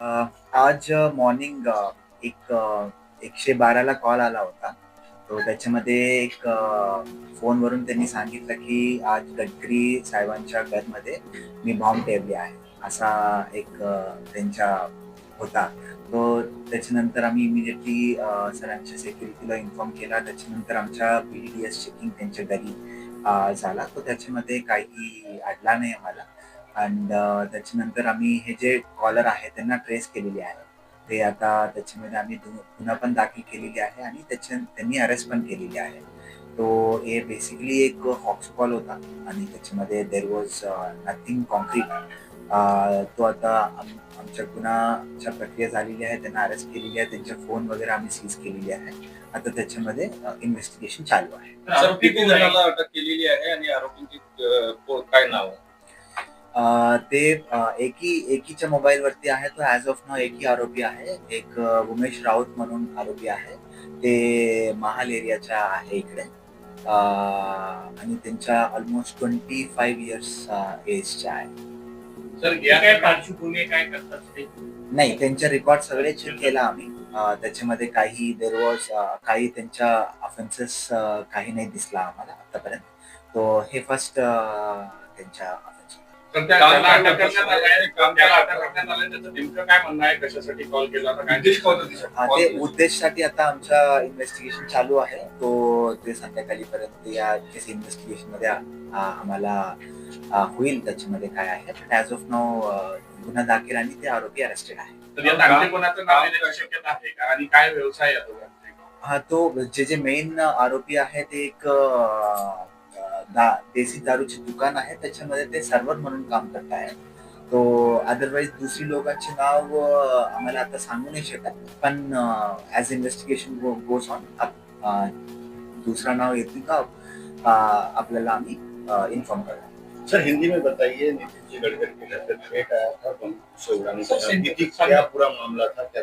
आज मॉर्निंग एक एकशे बाराला कॉल आला होता. तो त्याच्यामध्ये एक फोनवरून त्यांनी सांगितलं की आज गडकरी साहेबांच्या घरमध्ये मी बॉम्ब ठेवली आहे. असा एक त्यांच्या होता. तो त्याच्यानंतर आम्ही इमिजिएटली सरांच्या सेक्युरिटीला इन्फॉर्म केला. त्याच्यानंतर आमच्या बी डी एस चेकिंग त्यांच्या घरी झाला. तो त्याच्यामध्ये काही अडला नाही आम्हाला. अँड uh, त्याच्यानंतर आम्ही हे जे कॉलर आहे त्यांना ट्रेस केलेली आहे. ते आता त्याच्यामध्ये आम्ही पुन्हा गुन्हा पण दाखल केलेली आहे आणि त्याच्या त्यांनी अरेस्ट पण केलेली आहे. तो हे बेसिकली एक हॉक्स कॉल होता. आणि त्याच्यामध्ये देर वॉज नथिंग कॉन्क्रीट तो आता आमच्या गुन्हाच्या प्रक्रिया झालेली आहे. त्यांना अरेस्ट केलेली आहे. त्यांच्या फोन वगैरे आम्ही सीज केलेली आहे. आता त्याच्यामध्ये uh, इन्व्हेस्टिगेशन चालू आहे. आरोपी अटक केलेली आहे आणि आरोपींची काय नाव? आहे? ते एकी एकीच्या मोबाईल वरती आहे तो ऍज ऑफ नाव एकी आरोपी आहे. एक उमेश राऊत म्हणून आरोपी आहे. ते महाल एरियाच्या आहे इकडे. आणि त्यांच्या ऑलमोस्ट ट्वेंटी फाईव्ह इयर्स एजच्या आहे. सर या काय पार्श्वभूमी आहे, काय करतात ते? नाही त्यांचे रेकॉर्ड सगळे चेक केला आम्ही. त्याच्यामध्ये काही देर वॉज काही त्यांच्या ऑफेन्सेस काही नाही दिसला आम्हाला आतापर्यंत. तो हे फर्स्ट त्यांच्या त्याला अटक करण्यात करण्यात आलं. आली आहे, काम त्याला करण्यात अटक करण्यात आलं त्याचं नेमकं काय म्हणणं आहे कशासाठी कॉल केला होता काय उद्देश काय होता तिचा? हा, ते उद्देशसाठी आता आमच्या इन्व्हेस्टिगेशन चालू आहे. तो ते संध्याकाळीपर्यंत या केस इन्व्हेस्टिगेशनमध्ये आम्हाला होईल त्याच्यामध्ये काय आहे. पण ऍज ऑफ नाव गुन्हा दाखल आणि ते आरोपी अरेस्टेड आहे. तर यात आणखी कोणाचं नाव येण्याची शक्यता आहे का? आणि काय व्यवसाय आहे दोघांचे हा तो जे जे मेन आरोपी आहे ते एक दा- देसी दारूचे दुकान आहे त्याच्यामध्ये ते सर्व्हर म्हणून काम करत आहे. तो अदरवाईज दुसरी लोकांचे नाव आम्हाला आता सांगू नाही शकत पण ऍज इन्व्हेस्टिगेशन गोस ऑन दुसरा नाव येतील का? आपल्याला आम्ही इन्फॉर्म करू सर हिंदी में बताइए नीतीश जी गडकरी के घर पे थ्रेट आया था बम से उड़ाने सर, का नीतीश क्या पूरा मामला था? क्या